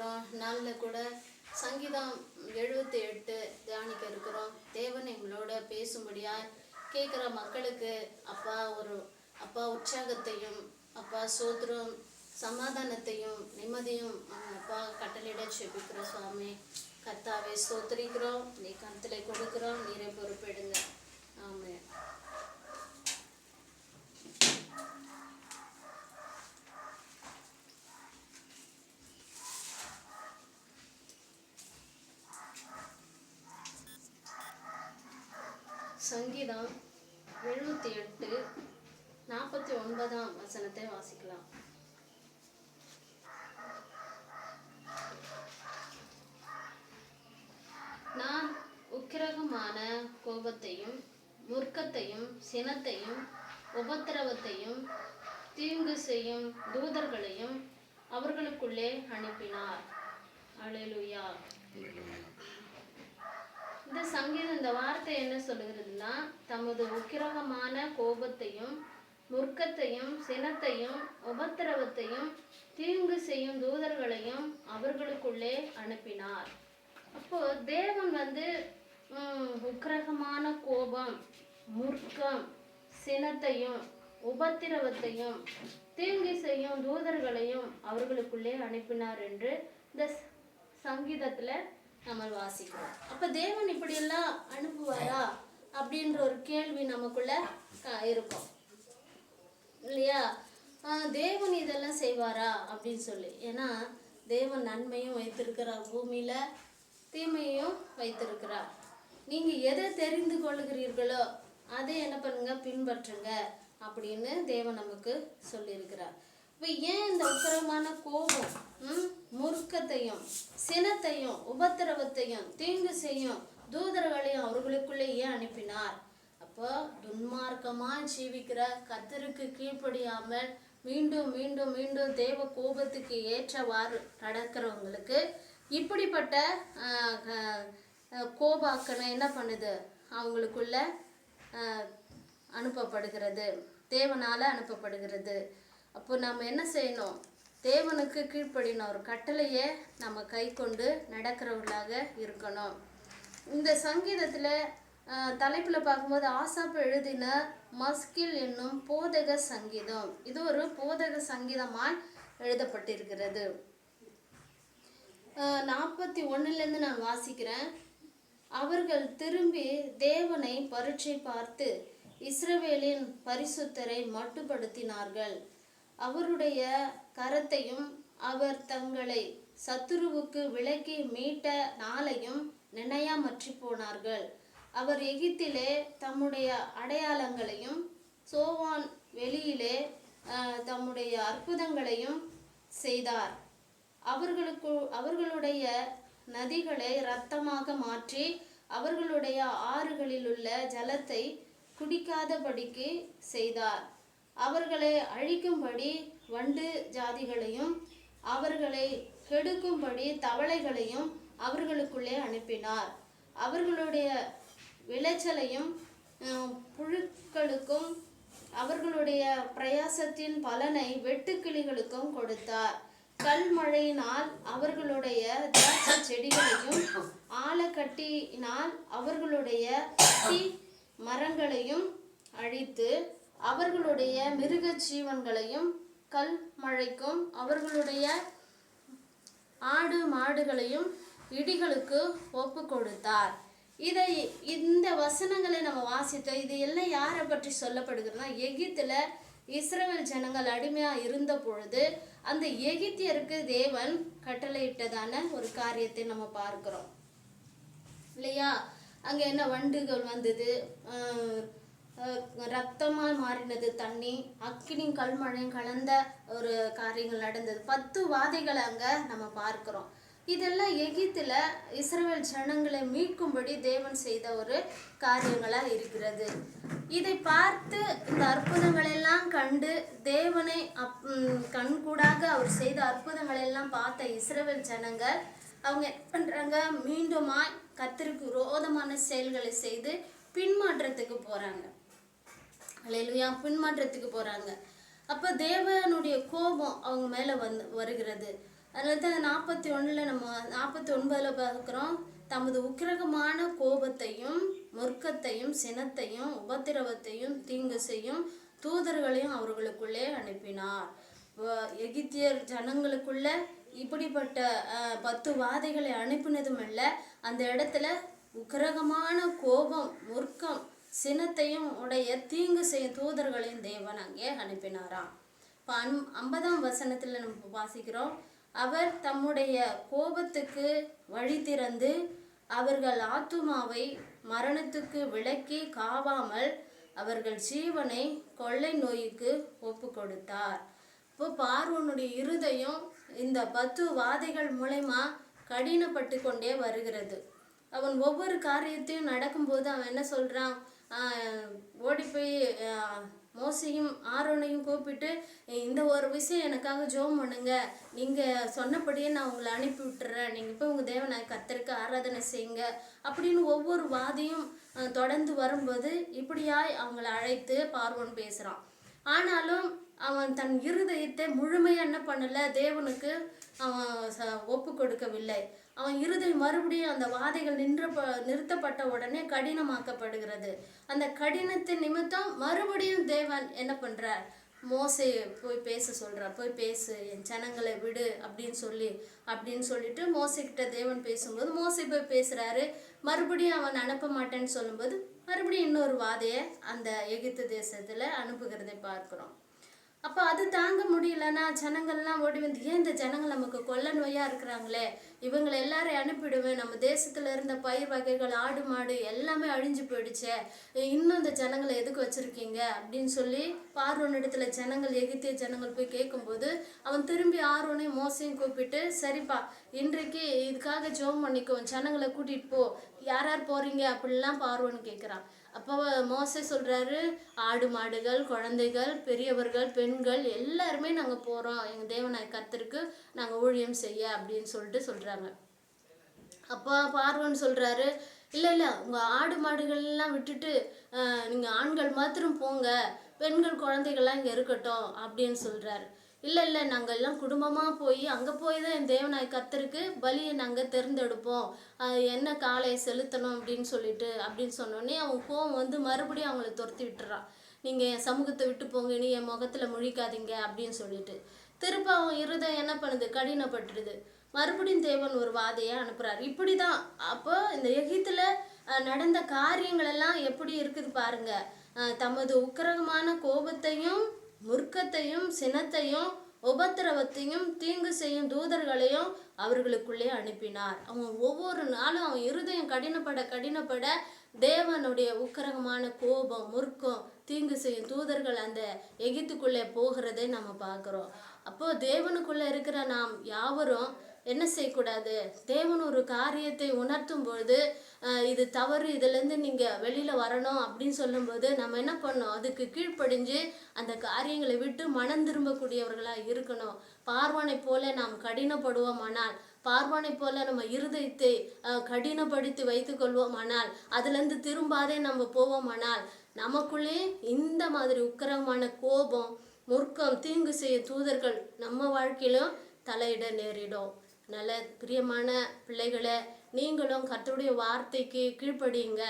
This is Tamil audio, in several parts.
இருக்கிறோம். நாளில் கூட சங்கீதம் எழுபத்தி எட்டு தியானிக்க இருக்கிறோம். தேவன் எங்களோட பேசும்படியாக கேட்குற மக்களுக்கு அப்பா ஒரு அப்பா உற்சாகத்தையும் அப்பா சோத்திரம் சமாதானத்தையும் நிம்மதியும் அப்பா கட்டளையிட செபிக்கிறோம் சுவாமி கர்த்தாவை சோத்திரிக்கிறோம் நீ கருத்தில் கொடுக்குறோம். நீரை பொறுப்பெடுங்க. ஆமாம் சங்கீதம் எழுநூற்றி எட்டு நாற்பத்தி ஒன்பதாம் வசனத்தை வாசிக்கலாம். நான் உக்கிரகமான கோபத்தையும் முர்க்கத்தையும் சினத்தையும் உபத்திரவத்தையும் தீங்கு செய்யும் தூதர்களையும் அவர்களுக்குள்ளே அனுப்பினார். அல்லேலூயா இந்த சங்கீதம் இந்த வார்த்தை என்ன சொல்லுகிறதுனா தமது உக்கிரகமான கோபத்தையும் முர்க்கத்தையும் சினத்தையும் உபத்திரவத்தையும் தீங்கு செய்யும் தூதர்களையும் அவர்களுக்குள்ளே அனுப்பினார். அப்போ தேவன் வந்து உக்கிரகமான கோபம் முர்க்கம் சினத்தையும் உபத்திரவத்தையும் தீங்கு செய்யும் தூதர்களையும் அவர்களுக்குள்ளே அனுப்பினார் என்று இந்த சங்கீதத்தில் சங்கீதத்துல நம்ம வாசிக்கிறோம். அப்ப தேவன் இப்படியெல்லாம் அனுப்புவாரா? அப்படின்ற ஒரு கேள்வி நமக்குள்ள இருக்கும். இல்லையா? தேவன் இதெல்லாம் செய்வாரா? அப்படின்னு சொல்லி. ஏன்னா தேவன் நன்மையும் வைத்திருக்கிறார். பூமியில தீமையும் வைத்திருக்கிறார். நீங்க எதை தெரிந்து கொள்கிறீர்களோ அதை என்ன பண்ணுங்க? பின்பற்றுங்க. அப்படின்னு தேவன் நமக்கு சொல்லியிருக்கிறார். இப்போ ஏன் இந்த உக்கரமான கோபம் முறுக்கத்தையும் சினத்தையும் உபத்திரவத்தையும் தீங்கு செய்யும் தூதர்களையும் அவர்களுக்குள்ளேயே அனுப்பினார்? அப்போ துன்மார்க்கமா ஜீவிக்கிற கத்தருக்கு கீழ்ப்படியாமல் மீண்டும் மீண்டும் மீண்டும் தேவ கோபத்துக்கு ஏற்றவாறு நடக்கிறவங்களுக்கு இப்படிப்பட்ட கோபாக்கனை என்ன பண்ணுது? அவங்களுக்குள்ள அனுப்பப்படுகிறது. தேவனால் அனுப்பப்படுகிறது. அப்போ நம்ம என்ன செய்யணும்? தேவனுக்கு கீழ்ப்படின ஒரு கட்டளையை நம்ம கை கொண்டு நடக்கிறவர்களாக இருக்கணும். இந்த சங்கீதத்தில் தலைப்பில் பார்க்கும்போது ஆசாப் எழுதின மஸ்கில் என்னும் போதக சங்கீதம். இது ஒரு போதக சங்கீதமாய் எழுதப்பட்டிருக்கிறது. நாற்பத்தி ஒன்றுலேருந்து நான் வாசிக்கிறேன். அவர்கள் திரும்பி தேவனை பரீட்சை பார்த்து இஸ்ரவேலின் பரிசுத்தரை மட்டுப்படுத்தினார்கள். அவருடைய கரத்தையும் அவர் தங்களை சத்துருவுக்கு விலக்கி மீட்ட நாளையும் நினையாமற்றி போனார்கள். அவர் எகிப்திலே தம்முடைய அடையாளங்களையும் சோவான் வெளியிலே தம்முடைய அற்புதங்களையும் செய்தார். அவர்களுக்கு அவர்களுடைய நதிகளை இரத்தமாக மாற்றி அவர்களுடைய ஆறுகளில் உள்ள ஜலத்தை குடிக்காதபடிக்கு செய்தார். அவர்களை அழிக்கும்படி வண்டு ஜாதிகளையும் அவர்களை கெடுக்கும்படி தவளைகளையும் அவர்களுக்குள்ளே அனுப்பினார். அவர்களுடைய விளைச்சலையும் புழுக்களுக்கும் அவர்களுடைய பிரயாசத்தின் பலனை வெட்டுக்கிளிகளுக்கும் கொடுத்தார். கல்மழையினால் அவர்களுடைய திராட்சை செடிகளையும் ஆலக்கட்டினால் அவர்களுடைய தீ மரங்களையும் அழித்து அவர்களுடைய மிருக ஜீவன்களையும் கல் மழைக்கும் அவர்களுடைய ஆடு மாடுகளையும் இடிகளுக்கு ஒப்பு கொடுத்தார். இதை இந்த வசனங்களை நம்ம வாசித்தோம் இது எல்லாம் யாரை பற்றி சொல்லப்படுகிறதுனா எகிப்தில் இஸ்ரேல் ஜனங்கள் அடிமையாக இருந்த பொழுது அந்த எகிப்தியருக்கு தேவன் கட்டளையிட்டதான ஒரு காரியத்தை நம்ம பார்க்கிறோம். இல்லையா? அங்கே என்ன வண்டுகள் வந்தது? ரத்தமாக மாறினது தண்ணி. அக்கினி கல்மழையும் கலந்த ஒரு காரியங்கள் நடந்தது. பத்து வாதைகளை அங்கே நம்ம பார்க்குறோம். இதெல்லாம் எகிப்துல இஸ்ரேல் ஜனங்களை மீட்கும்படி தேவன் செய்த ஒரு காரியங்களாக இருக்கிறது. இதை பார்த்து இந்த அற்புதங்களெல்லாம் கண்டு தேவனை அப் கண்கூடாக அவர் செய்த அற்புதங்களெல்லாம் பார்த்த இஸ்ரேல் ஜனங்கள் அவங்க என்ன பண்ணுறாங்க மீண்டுமாய் கத்திற்கு விரோதமான செயல்களை செய்து பின்மாற்றத்துக்கு போகிறாங்க அல்லேலூயா பின்மாற்றத்துக்கு போகிறாங்க அப்போ தேவனுடைய கோபம் அவங்க மேலே வந்து வருகிறது. அதில் தான் நாற்பத்தி ஒன்றில் நம்ம நாற்பத்தி ஒன்பதில் பார்க்குறோம். தமது உக்கிரகமான கோபத்தையும் முர்க்கத்தையும் சினத்தையும் உபத்திரவத்தையும் தீங்கு செய்யும் தூதர்களையும் அவர்களுக்குள்ளே அனுப்பினார். எகிப்தியர் ஜனங்களுக்குள்ள இப்படிப்பட்ட பத்து வாதைகளை அனுப்பினதும் இல்லை அந்த இடத்துல உக்கிரகமான கோபம் முர்க்கம் சினத்தையும் உடைய தீங்கு செய்யும் தூதர்களையும் தேவன் அங்கே அனுப்பினாராம். இப்போ அம் ஐம்பதாம் வசனத்தில் நம்ம வாசிக்கிறோம். அவர் தம்முடைய கோபத்துக்கு வழி திறந்து அவர்கள் ஆத்துமாவை மரணத்துக்கு விலக்கி காவாமல் அவர்கள் ஜீவனை கொள்ளை நோய்க்கு ஒப்பு கொடுத்தார் இப்போ பார்வனுடைய இருதயம் இந்த பத்து வாதைகள் மூலயமா கடினப்பட்டு கொண்டே வருகிறது. அவன் ஒவ்வொரு காரியத்தையும் நடக்கும்போது அவன் என்ன சொல்றான்? ஓடி போய் மோசையும் ஆரோனையும் கூப்பிட்டு இந்த ஒரு விஷயம் எனக்காக ஜோம் பண்ணுங்க. நீங்கள் சொன்னபடியே நான் உங்களை அனுப்பி விட்டுறேன். நீங்கள் போய் உங்கள் தேவனை கத்தருக்கு ஆராதனை செய்யுங்க. அப்படின்னு ஒவ்வொரு வாதியும் தொடர்ந்து வரும்போது இப்படியாய் அவங்கள அழைத்து பார்வன் பேசுகிறான் ஆனாலும் அவன் தன் இருதயத்தை முழுமையாக என்ன பண்ணல? தேவனுக்கு அவன் ச- ஒப்பு கொடுக்கவில்லை. அவன் இருதயம் மறுபடியும் அந்த வாதைகள் நின்ற நிறுத்தப்பட்ட உடனே கடினமாக்கப்படுகிறது. அந்த கடினத்தின் நிமித்தம் மறுபடியும் தேவன் என்ன பண்ணுறார் மோசை போய் பேச சொல்கிறா போய் பேசு. என் ஜனங்களை விடு அப்படின்னு சொல்லி அப்படின்னு சொல்லிட்டு மோசைக்கிட்ட தேவன் பேசும்போது மோசை போய் பேசுகிறாரு மறுபடியும் அவன் அனுப்ப மாட்டேன்னு சொல்லும்போது மறுபடியும் இன்னொரு வாதையை அந்த எகிப்து தேசத்தில் அனுப்புகிறதை பார்க்குறோம். அப்போ அது தாங்க முடியலன்னா ஜனங்கள்லாம் ஓடி வந்து ஏன் இந்த ஜனங்கள் நமக்கு கொல்ல நோயாக இருக்கிறாங்களே? இவங்களை எல்லாரையும் அனுப்பிடுவேன். நம்ம தேசத்தில் இருந்த பயிர் வகைகள் ஆடு மாடு எல்லாமே அழிஞ்சு போயிடுச்சே. இன்னும் இந்த ஜனங்களை எதுக்கு வச்சிருக்கீங்க? அப்படின்னு சொல்லி பார்வன் இடத்துல ஜனங்கள் எகித்திய ஜனங்கள் போய் கேட்கும்போது அவன் திரும்பி ஆர்வனையும் மோசையும் கூப்பிட்டு சரிப்பா இன்றைக்கு இதுக்காக ஜோம் பண்ணிக்கோ. ஜனங்களை கூட்டிகிட்டு போ. யார் யார் போகிறீங்க அப்படிலாம் பார்வன் கேட்குறான் அப்போ மோசை சொல்கிறாரு ஆடு மாடுகள் குழந்தைகள் பெரியவர்கள் பெண்கள் எல்லாருமே நாங்கள் போகிறோம் எங்கள் தேவனாய் கர்த்தருக்கு நாங்கள் ஊழியம் செய்ய அப்படின்னு சொல்லிட்டு சொல்கிறாங்க அப்போ பார்வன் சொல்கிறாரு இல்லை இல்லை உங்கள் ஆடு மாடுகள்லாம் விட்டுட்டு நீங்கள் ஆண்கள் மாத்திரம் போங்க. பெண்கள் குழந்தைகள்லாம் இங்கே இருக்கட்டும் அப்படின்னு சொல்கிறாரு இல்லை இல்லை நாங்கள் எல்லாம் குடும்பமாக போய் அங்கே போய் தான் என் தேவனாய் கத்தருக்கு பலியை நாங்கள் தேர்ந்தெடுப்போம். என்ன காளையை செலுத்தணும் அப்படின்னு சொல்லிட்டு அப்படின்னு சொன்னோடனே அவன் கோவம் வந்து மறுபடியும் அவங்கள துரத்தி விட்டுறான் நீங்கள் என் சமூகத்தை விட்டு போங்க நீ என் முகத்தில் முழிக்காதீங்க அப்படின்னு சொல்லிட்டு. திருப்ப அவன் இருதயம் என்ன பண்ணுது? கடினப்பட்டுடுது. மறுபடியும் தேவன் ஒரு வாதையை அனுப்புகிறாரு இப்படி தான் அப்போ இந்த எகித்தில் நடந்த காரியங்களெல்லாம் எப்படி இருக்குது பாருங்கள் தமது உக்கிரகமான கோபத்தையும் முர்க்கத்தையும் சினத்தையும் உபத்திரவத்தையும் தீங்கு செய்யும் தூதர்களையும் அவர்களுக்குள்ளே அனுப்பினார். அவன் ஒவ்வொரு நாளும் அவன் இருதயம் கடினப்பட கடினப்பட தேவனுடைய உக்கிரகமான கோபம் முறுக்கம் தீங்கு செய்யும் தூதர்கள் அந்த எகித்துக்குள்ளே போகிறதை நம்ம பார்க்குறோம். அப்போது தேவனுக்குள்ளே இருக்கிற நாம் யாவரும் என்ன செய்யக்கூடாது? தேவன் ஒரு காரியத்தை உணர்த்தும் பொழுது இது தவறு இதுலேருந்து நீங்கள் வெளியில் வரணும் அப்படின்னு சொல்லும்போது நம்ம என்ன பண்ணோம் அதுக்கு கீழ்ப்படிஞ்சு அந்த காரியங்களை விட்டு மனம் திரும்பக்கூடியவர்களாக இருக்கணும். பார்வானை போல நாம் கடினப்படுவோமானால் பார்வானை போல நம்ம இருதயத்தை கடினப்படுத்தி வைத்துக் கொள்வோமானால் அதுலேருந்து திரும்பாதே நம்ம போவோமானால் நமக்குள்ளே இந்த மாதிரி உக்கிரமான கோபம் முர்க்கம் தீங்கு செய்ய தூதர்கள் நம்ம வாழ்க்கையிலும் தலையிட நேரிடும். நல்ல பிரியமான பிள்ளைகளை நீங்களும் கர்த்தருடைய வார்த்தைக்கு கீழ்ப்படியுங்க.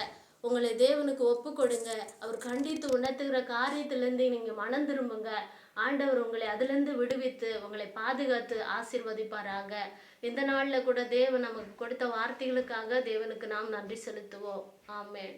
உங்களை தேவனுக்கு ஒப்பு கொடுங்க அவர் கண்டித்து உணர்த்துகிற காரியத்திலேருந்து நீங்கள் மனம் திரும்புங்க. ஆண்டவர் உங்களை அதுலேருந்து விடுவித்து உங்களை பாதுகாத்து ஆசிர்வதிப்பாராங்க இந்த நாளில் கூட தேவன் நமக்கு கொடுத்த வார்த்தைகளுக்காக தேவனுக்கு நாம் நன்றி செலுத்துவோம். ஆமேன்.